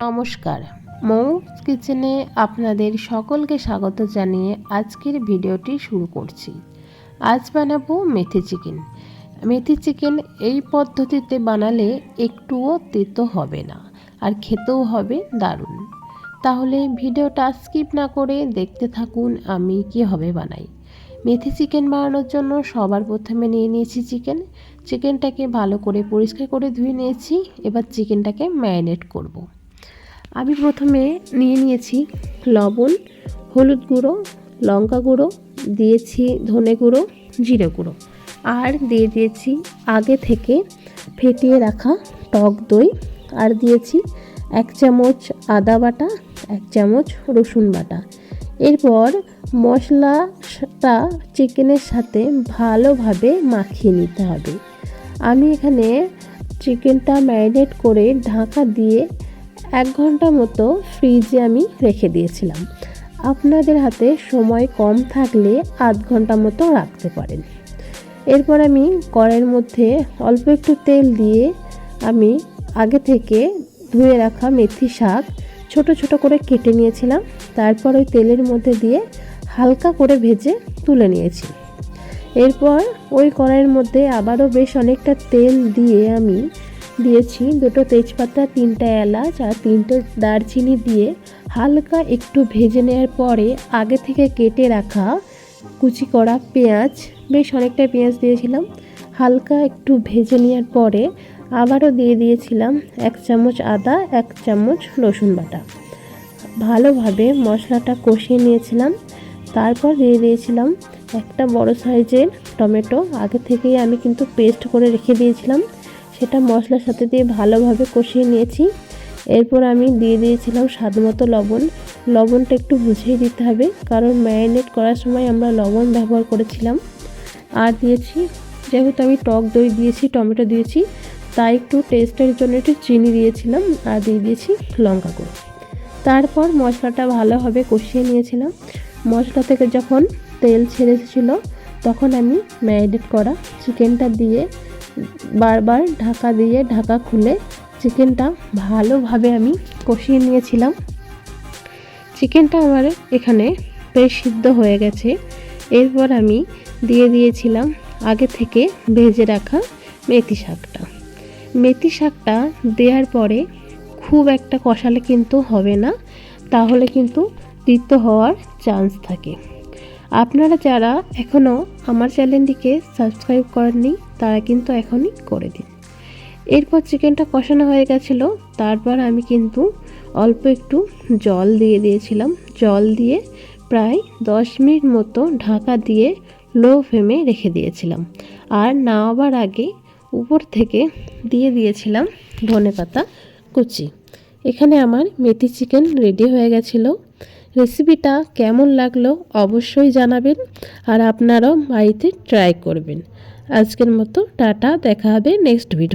নমস্কার। মৌ কিচেনে আপনাদের সকলকে স্বাগত জানিয়ে আজকের ভিডিওটি শুরু করছি। আজ বানাবো মেথি চিকেন। মেথি চিকেন এই পদ্ধতিতে বানালে একটুও তেতো হবে না, আর খেতেও হবে দারুণ। তাহলে ভিডিওটা স্কিপ না করে দেখতে থাকুন আমি কীভাবে বানাই। মেথি চিকেন বানানোর জন্য সবার প্রথমে নিয়ে নিয়েছি চিকেন। চিকেনটাকে ভালো করে পরিষ্কার করে ধুয়ে নিয়েছি। এবার চিকেনটাকে ম্যারিনেট করব। আমি প্রথমে নিয়ে নিয়েছি লবণ, হলুদ গুঁড়ো, লঙ্কা গুঁড়ো, দিয়েছি ধনে গুঁড়ো, জিরে গুঁড়ো। আর দিয়ে দিয়েছি আগে থেকে ফেটিয়ে রাখা টক দই। আর দিয়েছি এক চামচ আদা বাটা, এক চামচ রসুন বাটা। এরপর মশলাটা চিকেনের সাথে ভালোভাবে মাখিয়ে নিতে হবে। আমি এখানে চিকেনটা ম্যারিনেট করে ঢাকা দিয়ে এক ঘণ্টা মতো ফ্রিজে আমি রেখে দিয়েছিলাম। আপনাদের হাতে সময় কম থাকলে আধ ঘণ্টা মতো রাখতে পারেন। এরপর আমি কড়াইয়ের মধ্যে অল্প একটু তেল দিয়ে আমি আগে থেকে ধুয়ে রাখা মেথি শাক ছোট ছোট করে কেটে নিয়েছিলাম। তারপর ওই তেলের মধ্যে দিয়ে হালকা করে ভেজে তুলে নিয়েছি। এরপর ওই কড়াইয়ের মধ্যে আবারও বেশ অনেকটা তেল দিয়ে আমি দিয়েছি। দুটো তেজপাতা, তিনটা এলাচ আর তিনটে দারচিনি দিয়ে হালকা একটু ভেজে নেওয়ার পরে আগে থেকে কেটে রাখা কুচি করা পেঁয়াজ। বেশ অনেকটা পেঁয়াজ দিয়েছিলাম। হালকা একটু ভেজে নেওয়ার পরে আবারও দিয়ে দিয়েছিলাম এক চামচ আদা, এক চামচ রসুন বাটা। ভালোভাবে মশলাটা কষিয়ে নিয়েছিলাম। তারপর দিয়ে দিয়েছিলাম একটা বড় সাইজের টমেটো। আগে থেকেই আমি কিন্তু পেস্ট করে রেখে দিয়েছিলাম। সেটা মশলার সাথে দিয়ে ভালোভাবে কষিয়ে নিয়েছি। এরপর আমি দিয়ে দিয়েছিলাম স্বাদ মতো লবণ। লবণটা একটু বুঝিয়ে দিতে হবে, কারণ ম্যারিনেট করার সময় আমরা লবণ ব্যবহার করেছিলাম। আর দিয়েছি, যেহেতু আমি টক দই দিয়েছি, টমেটো দিয়েছি, তাই একটু টেস্টের জন্য একটু চিনি দিয়েছিলাম আর দিয়ে দিয়েছি লঙ্কা গুঁড়ো। তারপর মশলাটা ভালোভাবে কষিয়ে নিয়েছিলাম। মশলা থেকে যখন তেল ছেড়ে এসেছিল, তখন আমি ম্যারিনেট করা চিকেনটা দিয়ে বারবার ঢাকা দিয়ে ঢাকা খুলে চিকেনটা ভালোভাবে আমি কষিয়ে নিয়েছিলাম। চিকেনটা আমার এখানে বেশ সিদ্ধ হয়ে গেছে। এরপর আমি দিয়ে দিয়েছিলাম আগে থেকে ভেজে রাখা মেথি শাকটা। মেথি শাকটা দেওয়ার পরে খুব একটা কষালে কিন্তু হবে না, তাহলে কিন্তু তিক্ত হওয়ার চান্স থাকে। আপনারা যারা এখনও আমার চ্যানেলটিকে সাবস্ক্রাইব করেননি, তারা কিন্তু এখনই করে দিন। এরপর চিকেনটা কষানো হয়ে গেছিল, তারপর আমি কিন্তু অল্প একটু জল দিয়ে দিয়েছিলাম। জল দিয়ে প্রায় দশ মিনিট মতো ঢাকা দিয়ে লো ফ্লেমে রেখে দিয়েছিলাম। আর নামাবার আগে উপর থেকে দিয়ে দিয়েছিলাম ধনে পাতা কুচি। এখানে আমার মেথি চিকেন রেডি হয়ে গেছিল। রেসিপিটা কেমন লাগল অবশ্যই জানাবেন আর আপনারাও বাড়িতে ট্রাই করবেন। আজকের মতো টাটা, দেখা হবে নেক্সট ভিডিও